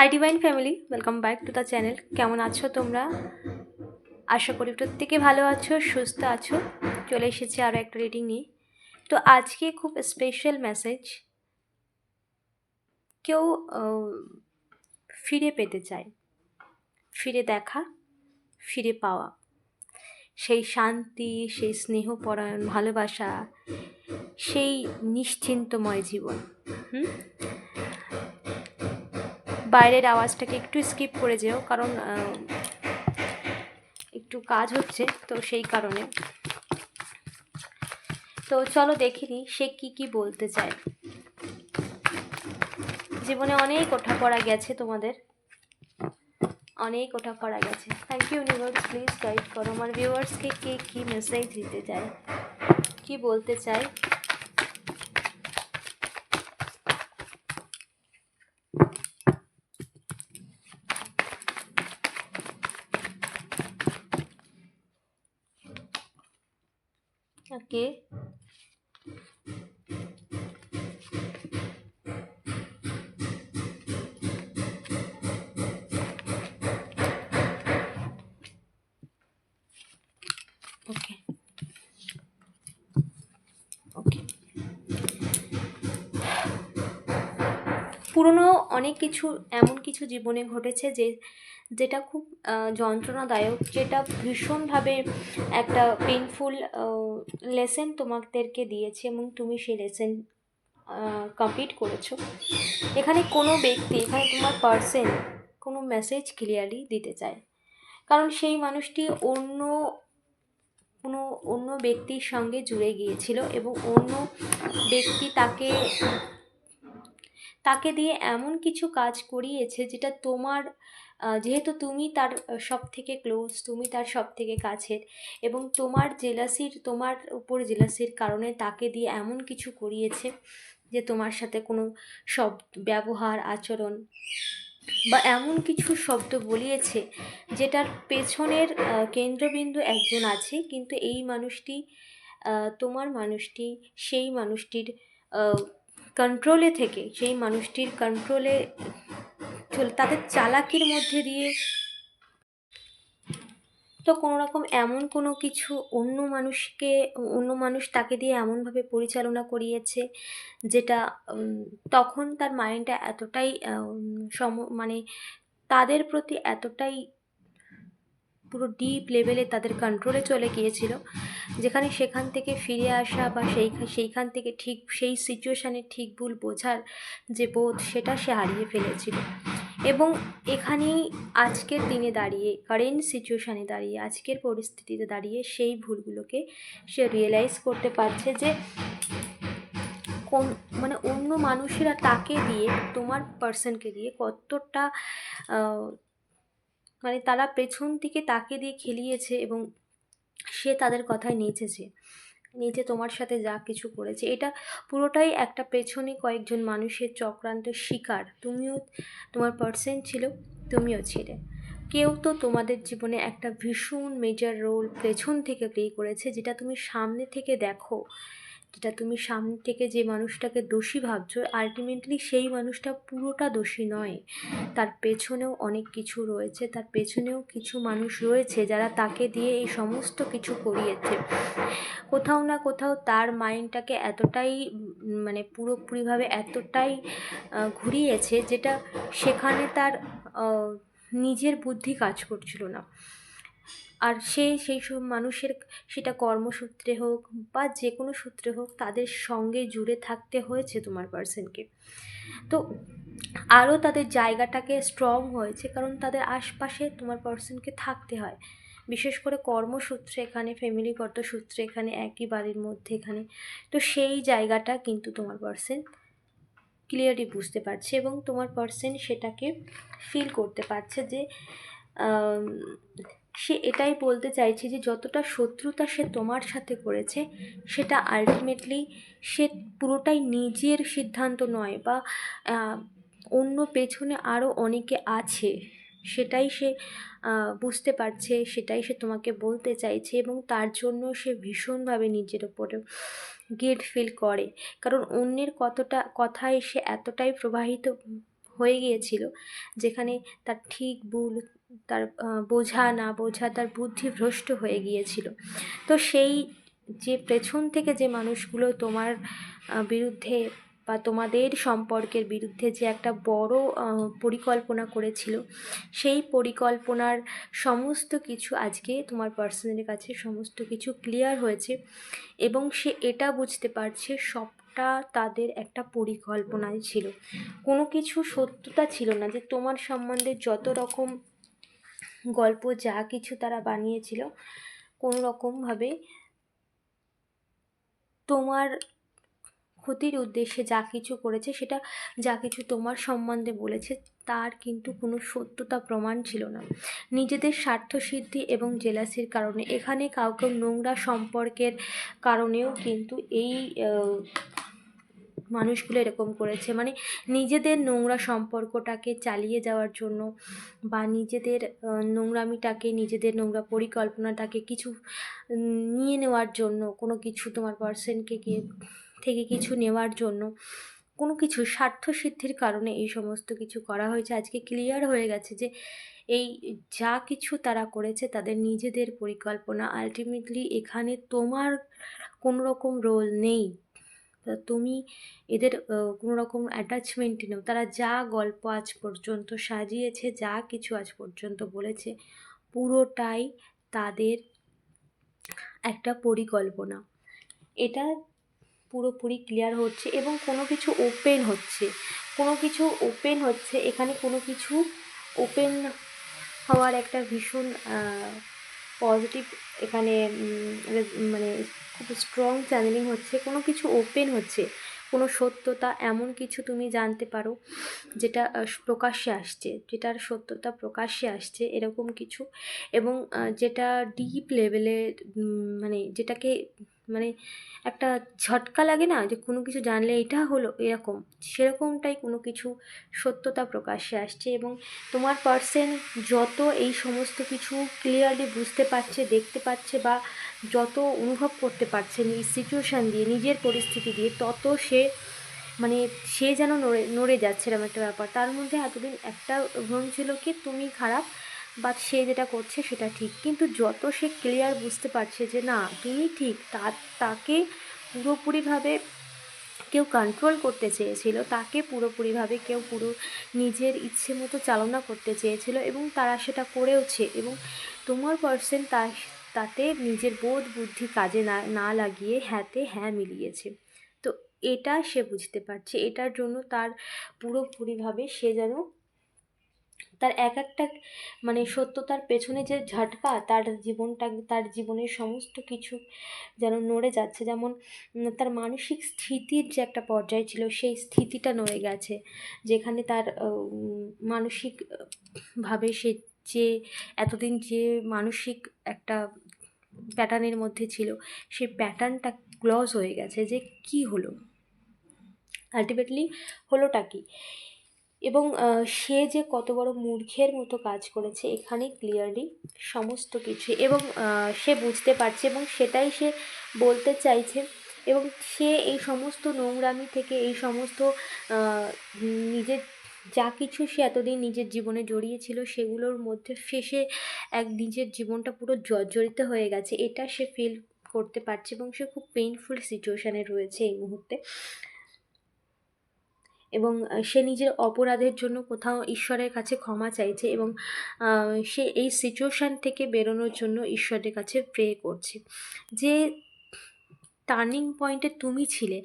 Hi divine family welcome back to the channel কেমন আছো তোমরা? আশা করি প্রত্যেকে ভালো আছো, সুস্থ আছো। চলে এসেছি আরও একটা রিডিং নিয়ে। তো আজকে খুব স্পেশাল মেসেজ কেউ ফিরে পেতে চায়। ফিরে দেখা, ফিরে পাওয়া। সেই শান্তি, সেই স্নেহপরায়ণ, ভালোবাসা, সেই নিশ্চিন্তময় জীবন। হুম? বাইরের আওয়াজটাকে একটু স্কিপ করে যেও, কারণ একটু কাজ হচ্ছে তো সেই কারণে। তো চলো দেখিনি সে কি কি বলতে চায়। জীবনে অনেক ওঠা পড়া গেছে তোমাদের। অনেক ওঠা পড়া গেছে। Thank you universe please guide করো। আমার ভিউয়ার্সকে কে কী মেসেজ দিতে চায়, কি বলতে চায় ওকে ওকে ওকে পুরনো অনেক কিছু এমন কিছু জীবনে ঘটেছে যে যেটা খুব যন্ত্রণাদায়ক, যেটা ভীষণভাবে একটা পেনফুল লেসেন তোমাদেরকে দিয়েছে এবং তুমি সেই লেসেন কমপ্লিট করেছ। এখানে কোনো ব্যক্তি, এখানে তোমার পার্সেন কোনো মেসেজ ক্লিয়ারলি দিতে চায়। কারণ সেই মানুষটি অন্য, কোনো অন্য ব্যক্তির সঙ্গে জুড়ে গিয়েছিল এবং অন্য ব্যক্তি তাকে তাকে দিয়ে এমন কিছু কাজ করিয়েছে যেটা তোমার যেহেতু তুমি তার সব থেকে ক্লোজ তুমি তার সব থেকে কাছের এবং তোমার জেলাসির তোমার উপর জেলাসির কারণে তাকে দিয়ে এমন কিছু করিয়েছে যে তোমার সাথে কোনো শব্দ ব্যবহার, আচরণ বা এমন কিছু শব্দ বলিয়েছে যেটার পেছনের কেন্দ্রবিন্দু একজন আছে কিন্তু এই মানুষটি তোমার মানুষটি সেই মানুষটির কন্ট্রোলে থেকে, সেই মানুষটির কন্ট্রোলে তাদের চালাকির মধ্যে দিয়ে। তো কোনো রকম এমন কোনো কিছু অন্য মানুষকে, অন্য মানুষ তাকে দিয়ে এমনভাবে পরিচালনা করিয়েছে যেটা তখন তার মাইন্ডটা এতটাই সম মানে তাদের প্রতি এতটাই পুরো ডিপ লেভেলে তাদের কন্ট্রোলে চলে গিয়েছিল, যেখানে সেখান থেকে ফিরে আসা বা সেই, সেইখান থেকে ঠিক, সেই সিচুয়েশানে ঠিক ভুল বোঝার যে বোধ, সেটা সে হারিয়ে ফেলেছিল। এবং এখানেই আজকের দিনে দাঁড়িয়ে কারেন্ট সিচুয়েশানে দাঁড়িয়ে, আজকের পরিস্থিতিতে দাঁড়িয়ে সেই ভুলগুলোকে সে রিয়েলাইজ করতে পারছে যে কোন মানে অন্য মানুষেরা তাকে দিয়ে, তোমার পার্সনকে দিয়ে কতটা মানে তারা পেছন থেকে তাকে দিয়ে খেলিয়েছে এবং সে তাদের কথায় নেচেছে। নেচে তোমার সাথে যা কিছু করেছে। এটা পুরোটাই একটা পেছনে কয়েকজন মানুষের চক্রান্তের শিকার। তুমিও, তোমার পার্সন ছিল, তুমিও ছিলে। কেউ তো তোমাদের জীবনে একটা ভীষণ মেজর রোল পেছন থেকে প্লে করেছে, যেটা তুমি সামনে থেকে দেখো। যেটা তুমি সামনে থেকে যে মানুষটাকে দোষী ভাবছ আলটিমেটলি সেই মানুষটা পুরোটা দোষী নয়। তার পেছনেও অনেক কিছু রয়েছে, তার পেছনেও কিছু মানুষ রয়েছে যারা তাকে দিয়ে এই সমস্ত কিছু করিয়েছে। কোথাও না কোথাও তার মাইন্ডটাকে এতটাই মানে পুরোপুরিভাবে এতটাই ঘুরিয়েছে যেটা সেখানে তার নিজের বুদ্ধি কাজ করছিল না। আর সে সেই সব মানুষের সেটা কর্মসূত্রে হোক বা যে কোনো সূত্রে হোক তাদের সঙ্গে জুড়ে থাকতে হয়েছে তোমার পার্সনকে তো আরও তাদের জায়গাটাকে স্ট্রং হয়েছে কারণ তাদের আশপাশে তোমার পার্সনকে থাকতে হয়। বিশেষ করে কর্মসূত্রে এখানে ফ্যামিলিগত সূত্রে এখানে, একই বাড়ির মধ্যে এখানে। তো সেই জায়গাটা কিন্তু তোমার পার্সন ক্লিয়ারলি বুঝতে পারছে এবং তোমার পার্সন সেটাকে ফিল করতে পারছে যে সে এটাই বলতে চাইছে যে যতটা শত্রুতা সে তোমার সাথে করেছে, সেটা আলটিমেটলি সে পুরোটাই নিজের সিদ্ধান্ত নয় বা অন্য পেছনে আরও অনেকে আছে। সেটাই সে বুঝতে পারছে, সেটাই সে তোমাকে বলতে চাইছে এবং তার জন্য সে ভীষণভাবে নিজের ওপরে গিল্ট ফিল করে। কারণ অন্যের কতটা, কথায় সে এতটাই প্রবাহিত হয়ে গিয়েছিল, যেখানে তার ঠিক ভুল তার বোঝা না বোঝা তার বুদ্ধি ভ্রষ্ট হয়ে গিয়েছিল। তো সেই যে পেছন থেকে যে মানুষগুলো তোমার বিরুদ্ধে বা তোমাদের সম্পর্কের বিরুদ্ধে যে একটা বড় পরিকল্পনা করেছিল, সেই পরিকল্পনার সমস্ত কিছু আজকে তোমার পার্সনের কাছে সমস্ত কিছু ক্লিয়ার হয়েছে এবং সে এটা বুঝতে পারছে সবটা তাদের একটা পরিকল্পনাই ছিল। কোনো কিছু সত্যতা ছিল না যে তোমার সম্বন্ধে যত রকম গল্প, যা কিছু তারা বানিয়েছিল কোনো রকমভাবে তোমার ক্ষতির উদ্দেশ্যে যা কিছু করেছে, সেটা যা কিছু তোমার সম্বন্ধে বলেছে, তার কিন্তু কোনো সত্যতা প্রমাণ ছিল না। নিজেদের স্বার্থসিদ্ধি এবং জেলাসির কারণে। এখানে কাউকে নোংরা সম্পর্কের কারণেও কিন্তু এই মানুষগুলো এরকম করেছে। মানে নিজেদের নোংরা সম্পর্কটাকে চালিয়ে যাওয়ার জন্য বা নিজেদের নোংরামিটাকে, নিজেদের নোংরা পরিকল্পনাটাকে কিছু নিয়ে নেওয়ার জন্য, কোনো কিছু তোমার পার্সনকে গিয়ে থেকে কিছু নেওয়ার জন্য, কোনো কিছু স্বার্থসিদ্ধির কারণে এই সমস্ত কিছু করা হয়েছে। আজকে ক্লিয়ার হয়ে গেছে যে এই যা কিছু তারা করেছে তাদের নিজেদের পরিকল্পনা। আলটিমেটলি এখানে তোমার কোনো রকম রোল নেই। তা তুমি এদের কোনো রকম অ্যাটাচমেন্টই নেও। তারা যা গল্প আজ পর্যন্ত সাজিয়েছে, যা কিছু আজ পর্যন্ত বলেছে, পুরোটাই তাদের একটা পরিকল্পনা। এটা পুরোপুরি ক্লিয়ার হচ্ছে এবং কোনো কিছু ওপেন হচ্ছে। কোনো কিছু ওপেন হচ্ছে, এখানে কোনো কিছু ওপেন হওয়ার একটা ভীষণ পজিটিভ এখানে মানে খুব স্ট্রং চ্যানেলিং হচ্ছে, কোনো কিছু ওপেন হচ্ছে, কোনো সত্যতা এমন কিছু তুমি জানতে পারো যেটা প্রকাশ্যে আসছে, যেটার সত্যতা প্রকাশ্যে আসছে এরকম কিছু এবং যেটা ডিপ লেভেলে মানে যেটাকে মানে একটা ঝটকা লাগে না যে কোনো কিছু জানলে এটা হলো এরকম। সেরকমটাই কোনো কিছু সত্যতা প্রকাশ্যে আসছে এবং তোমার পার্সন যত এই সমস্ত কিছু ক্লিয়ারলি বুঝতে পারছে, দেখতে পাচ্ছে বা যত অনুভব করতে পারছে এই সিচুয়েশান দিয়ে, নিজের পরিস্থিতি দিয়ে, তত সে মানে সে যেন নড়ে নড়ে যাচ্ছে এরকম একটা ব্যাপার। তার মধ্যে এতদিন একটা ভ্রম ছিল কি, তুমি খারাপ বা সে যেটা করছে সেটা ঠিক। কিন্তু যত সে ক্লিয়ার বুঝতে পারছে যে না তুমি ঠিক, তা, তাকে পুরোপুরিভাবে কেউ কন্ট্রোল করতে চেয়েছিল, তাকে পুরোপুরিভাবে কেউ পুরো নিজের ইচ্ছে মতো চালনা করতে চেয়েছিল এবং তারা সেটা করেওছে এবং তোমার পার্সেন তা, তাতে নিজের বোধ বুদ্ধি কাজে না না লাগিয়ে হ্যাঁতে হ্যাঁ মিলিয়েছে। তো এটা সে বুঝতে পারছে, এটার জন্য তার পুরোপুরিভাবে সে যেন তার এক একটা মানে সত্যতার পেছনে যে ঝটকা তার জীবনটা তার জীবনের সমস্ত কিছু যেন নড়ে যাচ্ছে। যেমন তার মানসিক স্থিতির যে একটা পর্যায় ছিল সেই স্থিতিটা নড়ে গেছে। যেখানে তার উম, মানসিক ভাবে সে যে এতদিন যে মানসিক একটা প্যাটার্নের মধ্যে ছিল সেই প্যাটার্নটা ক্লজ হয়ে গেছে যে কি হলো? আলটিমেটলি হলোটা কি? এবং সে যে কত বড় মূর্খের মতো কাজ করেছে এখানে ক্লিয়ারলি সমস্ত কিছু এবং সে বুঝতে পারছে এবং সেটাই সে বলতে চাইছে এবং সে এই সমস্ত নোংরামি থেকে এই সমস্ত নিজের যা কিছু সে এতদিন নিজের জীবনে জড়িয়েছিল সেগুলোর মধ্যে শেষে এক নিজের জীবনটা পুরো জর্জরিত হয়ে গেছে। এটা সে ফিল করতে পারছে এবং সে খুব পেইনফুল সিচুয়েশানে রয়েছে এই মুহূর্তে। এবং সে নিজের অপরাধের জন্য কোথাও ঈশ্বরের কাছে ক্ষমা চাইছে এবং সে এই সিচুয়েশান থেকে বেরোনোর জন্য ঈশ্বরের কাছে প্রে করছে। যে টার্নিং পয়েন্টে তুমি ছিলে,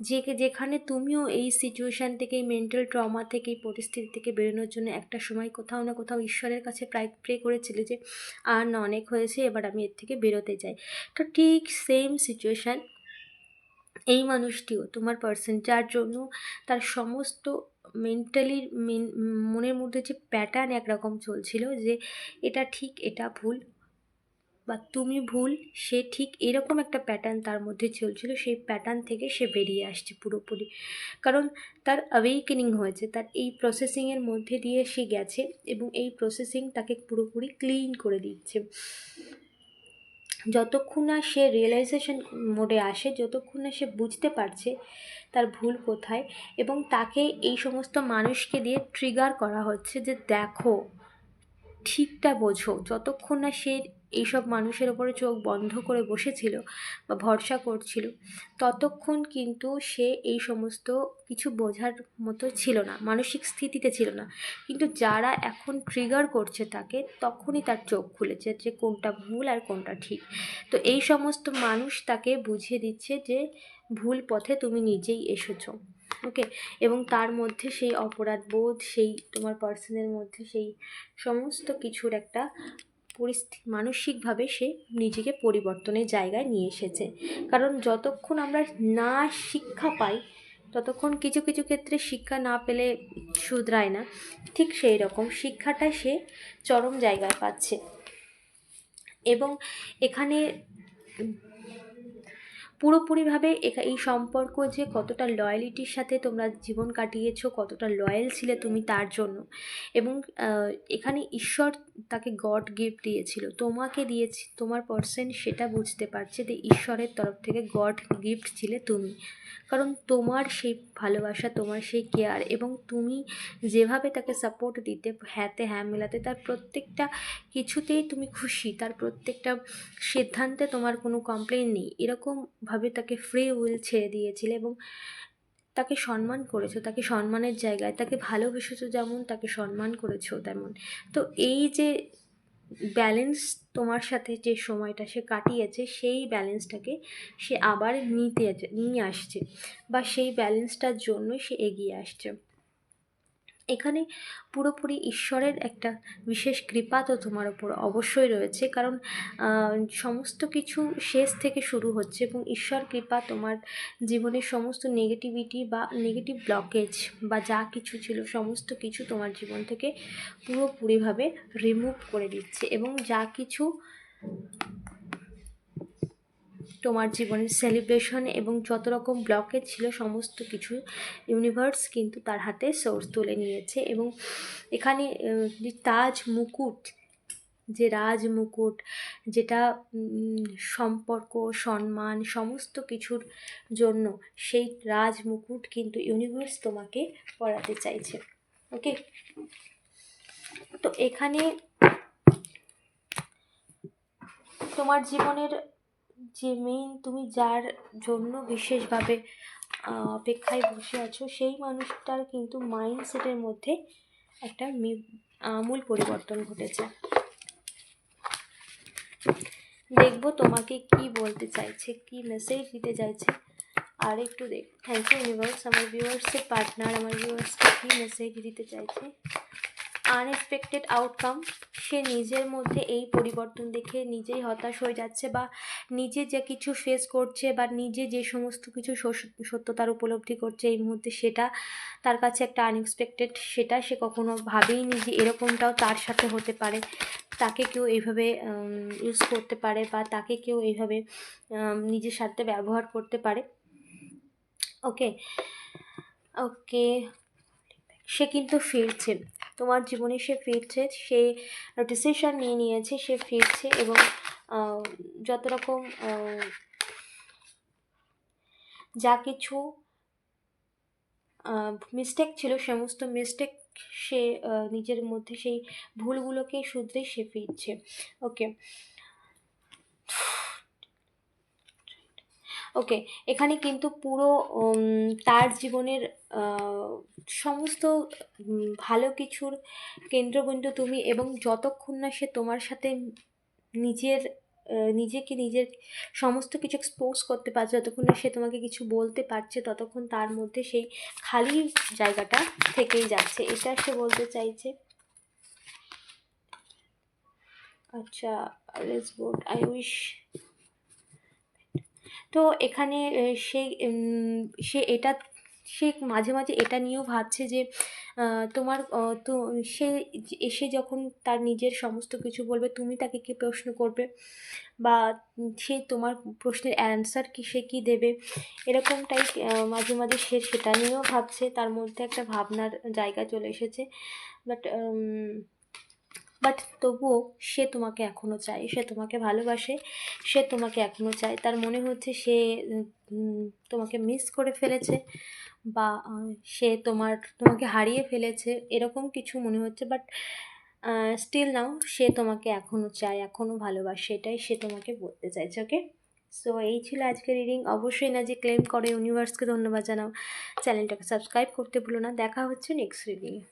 যে, যেখানে তুমিও এই সিচুয়েশান থেকে এই মেন্টাল ট্রমা থেকে এই পরিস্থিতি থেকে বেরোনোর জন্য একটা সময় কোথাও না কোথাও ঈশ্বরের কাছে প্রায় প্রে করেছিলে যে, আর না, অনেক হয়েছে, এবার আমি এর থেকে বেরোতে চাই। তো ঠিক সেম সিচুয়েশান এই মানুষটিও, তোমার পার্সন যার জন্য তার সমস্ত মেন্টালি মনের মধ্যে যে প্যাটার্ন একরকম চলছিল যে এটা ঠিক, এটা ভুল বা তুমি ভুল, সে ঠিক এরকম একটা প্যাটার্ন তার মধ্যে চলছিল, সেই প্যাটার্ন থেকে সে বেরিয়ে আসছে পুরোপুরি। কারণ তার অ্যাওয়েকেনিং হয়েছে, তার এই প্রসেসিংয়ের মধ্যে দিয়ে সে গেছে এবং এই প্রসেসিং তাকে পুরোপুরি ক্লিন করে দিচ্ছে। যতক্ষণ না সে রিয়েলাইজেশন মোডে আসে, যতক্ষণ না সে বুঝতে পারছে তার ভুল কোথায় এবং তাকে এই সমস্ত মানুষকে দিয়ে ট্রিগার করা হচ্ছে যে দেখো, ঠিকটা বোঝো। যতক্ষণ না সে এইসব মানুষের ওপরে চোখ বন্ধ করে বসেছিল বা ভরসা করছিল, ততক্ষণ কিন্তু সে এই সমস্ত কিছু বোঝার মতো ছিল না, মানসিক স্থিতিতে ছিল না। কিন্তু যারা এখন ট্রিগার করছে তাকে, তখনই তার চোখ খুলেছে যে কোনটা ভুল আর কোনটা ঠিক। তো এই সমস্ত মানুষ তাকে বুঝিয়ে দিচ্ছে যে ভুল পথে তুমি নিজেই এসেছ, ওকে? এবং তার মধ্যে সেই অপরাধ বোধ সেই তোমার পার্সনের মধ্যে সেই সমস্ত কিছুর একটা পরিস্থিতি মানসিকভাবে সে নিজেকে পরিবর্তনের জায়গায় নিয়ে এসেছে। কারণ যতক্ষণ আমরা না শিক্ষা পাই, ততক্ষণ কিছু কিছু ক্ষেত্রে শিক্ষা না পেলে শুধরায় না। ঠিক সেই রকম শিক্ষাটা সে চরম জায়গায় পাচ্ছে। এবং এখানে পুরোপুরিভাবে এখা, এই সম্পর্ক যে কতটা লয়ালিটির সাথে তোমরা জীবন কাটিয়েছো, কতটা লয়াল ছিলে তুমি তার জন্য। এবং এখানে ঈশ্বর তাকে গড গিফট দিয়েছিল। তোমাকে দিয়েছি, তোমার পার্সন সেটা বুঝতে পারছে যে ঈশ্বরের তরফ থেকে গড গিফট ছিলে তুমি। কারণ তোমার সেই ভালোবাসা, তোমার সেই কেয়ার এবং তুমি যেভাবে তাকে সাপোর্ট দিতে হ্যাঁতে হ্যাঁ মেলাতে, তার প্রত্যেকটা কিছুতেই তুমি খুশি, তার প্রত্যেকটা সিদ্ধান্তে তোমার কোনো কমপ্লেন নেই। এরকমভাবে তাকে ফ্রি উইল ছেড়ে দিয়েছিলে এবং তাকে সম্মান করেছ, তাকে সম্মানের জায়গায়, তাকে ভালোবেসেছো যেমন তাকে সম্মান করেছ তেমন। তো এই যে ব্যালেন্স তোমার সাথে যে সময়টা সে কাটিয়েছে, সেই ব্যালেন্সটাকে সে আবার নিতে, নিয়ে আসছে বা সেই ব্যালেন্সটার জন্য সে এগিয়ে আসছে। এখানে পুরোপুরি ঈশ্বরের একটা বিশেষ কৃপা তো তোমার ওপর অবশ্যই রয়েছে। কারণ সমস্ত কিছু শেষ থেকে শুরু হচ্ছে এবং ঈশ্বর কৃপা তোমার জীবনের সমস্ত নেগেটিভিটি বা নেগেটিভ ব্লকেজ বা যা কিছু ছিল সমস্ত কিছু তোমার জীবন থেকে পুরোপুরিভাবে রিমুভ করে দিচ্ছে এবং যা কিছু তোমার জীবনের সেলিব্রেশন এবং যত রকম ব্লকেজ ছিল, সমস্ত কিছু ইউনিভার্স কিন্তু তার হাতে সোর্স তুলে নিয়েছে এবং এখানে তাজ মুকুট, যে রাজ মুকুট, যেটা সম্পর্ক, সম্মান, সমস্ত কিছুর জন্য সেই রাজ মুকুট কিন্তু ইউনিভার্স তোমাকে পড়াতে চাইছে। ওকে তো এখানে তোমার জীবনের যে মেইন তুমি যার জন্য বিশেষভাবে অপেক্ষায় বসে আছো, সেই মানুষটার কিন্তু মাইন্ডসেটের মধ্যে একটা আমূল পরিবর্তন ঘটেছে। দেখব তোমাকে কি বলতে চাইছে, কি মেসেজ দিতে চাইছে। আর একটু দেখ থ্যাংক ইউ ইউনিভার্স আমার ভিউয়ার্সের পার্টনার আমার ভিউয়ার্সকে কী মেসেজ দিতে চাইছে? আনএক্সপেক্টেড আউটকাম সে নিজের মধ্যে এই পরিবর্তন দেখে নিজেই হতাশ হয়ে যাচ্ছে বা নিজে যে কিছু ফেস করছে বা নিজে যে সমস্ত কিছু সত্যতার উপলব্ধি করছে এই মুহূর্তে সেটা তার কাছে একটা আনএক্সপেক্টেড সেটা সে কখনো ভাবেইনি যে এরকমটাও তার সাথে হতে পারে। তাকে কেউ এইভাবে ইউজ করতে পারে বা তাকে কেউ এইভাবে নিজের সাথে ব্যবহার করতে পারে। ওকে ওকে সে কিন্তু ফিরছে। তোমার জীবনে সে ফিরছে, সে ডিসিশন নিয়ে নিয়েছে, সে ফিরছে এবং যত রকম যা কিছু মিস্টেক ছিল, সমস্ত মিস্টেক সে নিজের মধ্যে সেই ভুলগুলোকে শুধরে সে ফিরছে। ওকে ওকে এখানে কিন্তু পুরো তার জীবনের সমস্ত ভালো কিছুর কেন্দ্রবিন্দু তুমি এবং যতক্ষণ না সে তোমার সাথে নিজের নিজেকে নিজের সমস্ত কিছু এক্সপোজ করতে পারছে, যতক্ষণ না সে তোমাকে কিছু বলতে পারছে, ততক্ষণ তার মধ্যে সেই খালি জায়গাটা থেকেই যাচ্ছে। এটা সে বলতে চাইছে। আচ্ছা আই উইশ তো এখানে সে সে এটা, সে মাঝে মাঝে এটা নিয়েও ভাবছে যে তোমার তো সে এসে যখন তার নিজের সমস্ত কিছু বলবে, তুমি তাকে কী প্রশ্ন করবে? বা সে তোমার প্রশ্নের অ্যান্সার কি, সে কী দেবে? এরকমটাই মাঝে মাঝে সে সেটা নিয়েও ভাবছে। তার মধ্যে একটা ভাবনার জায়গা চলে এসেছে। বাট বাট তবুও সে তোমাকে এখনও চায়, সে তোমাকে ভালোবাসে, সে তোমাকে এখনও চায়। তার মনে হচ্ছে সে তোমাকে মিস করে ফেলেছে বা সে তোমার, তোমাকে হারিয়ে ফেলেছে, এরকম কিছু মনে হচ্ছে। বাট স্টিল নাও সে তোমাকে এখনও চায় এখনও ভালোবাসে, এটাই সে তোমাকে বলতে চাইছে ওকে সো এই ছিল আজকের রিডিং অবশ্যই না যে ক্লেম করে ইউনিভার্সকে ধন্যবাদ জানাও। চ্যানেলটাকে সাবস্ক্রাইব করতে ভুলো না। দেখা হচ্ছে নেক্সট রিডিংয়ে